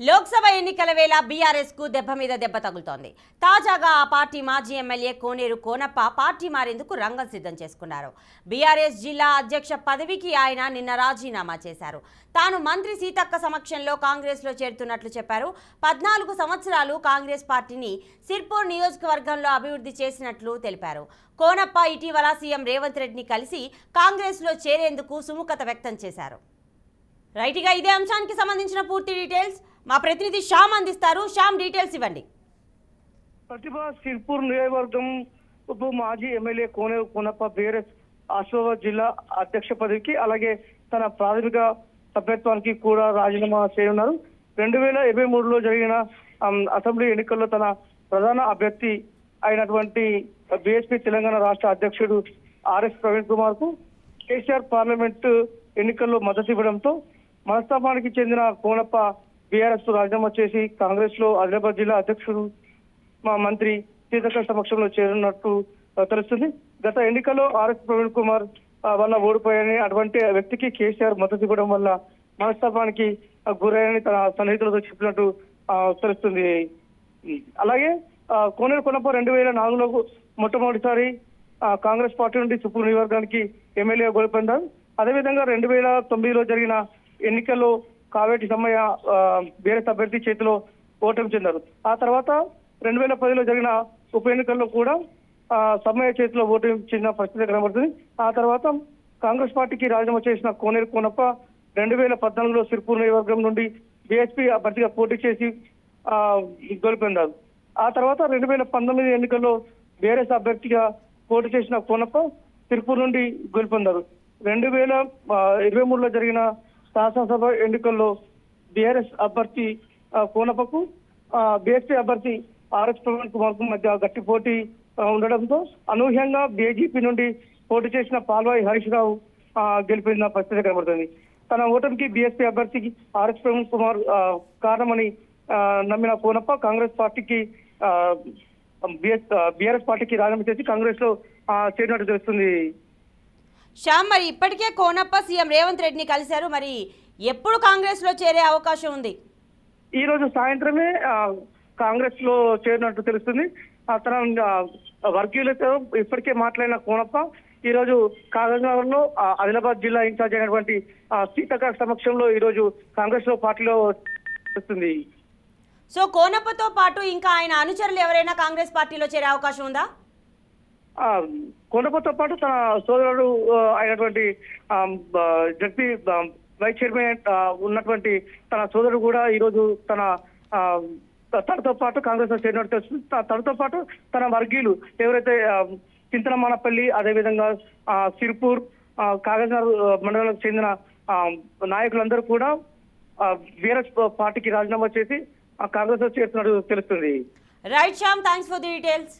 లోక్సభ ఎన్నికల వేళ బీఆర్ఎస్కు దెబ్బ మీద దెబ్బ తగులుతోంది. తాజాగా ఆ పార్టీ మాజీ ఎమ్మెల్యే కోనేరు కోనప్ప పార్టీ మారేందుకు రంగం సిద్ధం చేసుకున్నారు. బీఆర్ఎస్ జిల్లా అధ్యక్ష పదవికి ఆయన నిన్న రాజీనామా చేశారు. తాను మంత్రి సీతక్క సమక్షంలో కాంగ్రెస్లో చేరుతున్నట్లు చెప్పారు. పద్నాలుగు సంవత్సరాలు కాంగ్రెస్ పార్టీని సిర్పూర్ నియోజకవర్గంలో అభివృద్ధి చేసినట్లు తెలిపారు. కోనప్ప ఇటీవల సీఎం రేవంత్ రెడ్డిని కలిసి కాంగ్రెస్లో చేరేందుకు సుముఖత వ్యక్తం చేశారు. రైట్గా ఇదే అంశానికి సంబంధించిన పూర్తి డీటెయిల్స్ మా ప్రతినిధి శ్యామ్ అందిస్తారు. శ్యామ్ డీటెయిల్స్ ఇవ్వండి. ప్రతిభ సిర్పూర్ నియోజకవర్గం ఉప మాజీ ఎమ్మెల్యే కోనేరు కోనప్ప బీఆర్ఎస్ ఆసిఫాబాద్ జిల్లా అధ్యక్ష పదవికి అలాగే తన ప్రాథమిక సభ్యత్వానికి కూడా రాజీనామా చేయనున్నారు. రెండు వేల ఇరవై మూడులో జరిగిన అసెంబ్లీ ఎన్నికల్లో తన ప్రధాన అభ్యర్థి అయినటువంటి బీఎస్పీ తెలంగాణ రాష్ట్ర అధ్యక్షుడు ఆర్ఎస్ ప్రవీణ్ కుమార్కు కేసీఆర్ పార్లమెంట్ ఎన్నికల్లో మద్దతు ఇవ్వడంతో మనస్తాపానికి చెందిన కోనప్ప బీఆర్ఎస్ రాజీనామా చేసి కాంగ్రెస్లో ఆదిలాబాద్ జిల్లా అధ్యక్షుడు మా మంత్రి సీతక్క సమక్షంలో చేరినట్టు తెలుస్తుంది. గత ఎన్నికల్లో ఆర్ఎస్ ప్రవీణ్ కుమార్ వల్ల ఓడిపోయాయని అటువంటి వ్యక్తికి కేసీఆర్ మద్దతు ఇవ్వడం వల్ల మనస్తాపానికి గురయ్యని తన సన్నిహితులతో చెప్పినట్టు తెలుస్తుంది. అలాగే కోనేరు కొనప్ప రెండు వేల నాలుగులో మొట్టమొదటిసారి కాంగ్రెస్ పార్టీ నుండి సుప్రీం నియోజకవర్గానికి ఎమ్మెల్యే గెలుపొందారు అదేవిధంగా రెండు వేల తొమ్మిదిలో జరిగిన ఎన్నికల్లో కావేటి సమ్మయ్య వేరే అభ్యర్థి చేతిలో ఓటమి చెందారు. ఆ తర్వాత రెండు వేల పదిలో జరిగిన ఉప ఎన్నికల్లో కూడా సమ్మయ్య చేతిలో ఓటమి చెందిన పరిస్థితి కనబడుతుంది. ఆ తర్వాత కాంగ్రెస్ పార్టీకి రాజీనామా చేసిన కోనేరు కోనప్ప రెండు వేల పద్నాలుగులో సిర్పూర్ నియోజకవర్గం నుండి బీఎస్పీ అభ్యర్థిగా పోటీ చేసి గెలుపొందారు. ఆ తర్వాత రెండు వేల పంతొమ్మిది ఎన్నికల్లో బీఆర్ఎస్ అభ్యర్థిగా పోటీ చేసిన కోనప్ప తిరుపూర్ నుండి గెలుపొందారు. రెండు వేల ఇరవై మూడులో జరిగిన శాసనసభ ఎన్నికల్లో బీఆర్ఎస్ అభ్యర్థి ఆ, కోనప్పకు బీఎస్పీ అభ్యర్థి ఆర్ఎస్ ప్రవీణ్ కుమార్కు మధ్య గట్టి పోటీ ఉండడంతో అనూహ్యంగా బీజేపీ నుండి పోటీ చేసిన పాల్వాయి హరీష్ రావు గెలిపిన పరిస్థితి కనబడుతుంది. తన ఓటమికి బీఎస్పీ అభ్యర్థికి ఆర్ఎస్ ప్రవీణ్ కుమార్ కారణమని నమ్మిన కోనప్ప కాంగ్రెస్ పార్టీకి బీఆర్ఎస్ పార్టీకి రాజీనామా చేసి కాంగ్రెస్లో చేరినట్టు తెలుస్తుంది. శ్యామ్ మరి ఇప్పటికే కోనప్ప సీఎం రేవంత్ రెడ్డిని కలిశారు. మరి ఎప్పుడు కాంగ్రెస్లో చేరే అవకాశం ఉంది? ఈ రోజు సాయంత్రమే కాంగ్రెస్లో చేరినట్టు తెలుస్తుంది. ఆ, తన ఆ, వర్గీయులతో ఇప్పటికే మాట్లాడిన కోనప్ప ఈ రోజు కాగజ్నగర్లో ఆ, ఆదిలాబాద్ జిల్లా ఇన్ఛార్జ్ అయినటువంటి సీతక్క సమక్షంలో ఈ రోజు కాంగ్రెస్లో పార్టీలో తెలుస్తుంది సో కోనప్పతో పాటు ఇంకా ఆయన అనుచరులు ఎవరైనా కాంగ్రెస్ పార్టీలో చేరే అవకాశం ఉందా? కొండపతో పాటు తన సోదరుడు అయినటువంటి జడ్పీ వైస్ చైర్మన్ ఉన్నటువంటి తన సోదరుడు కూడా ఈ రోజు తన ఆ, తనతో పాటు కాంగ్రెస్లో చేరినట్టు తెలుస్తుంది. తనతో పాటు తన వర్గీయులు ఎవరైతే ఆ, చింతన మానపల్లి అదేవిధంగా సిర్పూర్ ఆ, మండలాలకు చెందిన నాయకులందరూ కూడా వీరస్ పార్టీకి రాజీనామా చేసి కాంగ్రెస్లో తెలుస్తుంది. Right Shyam thanks for the details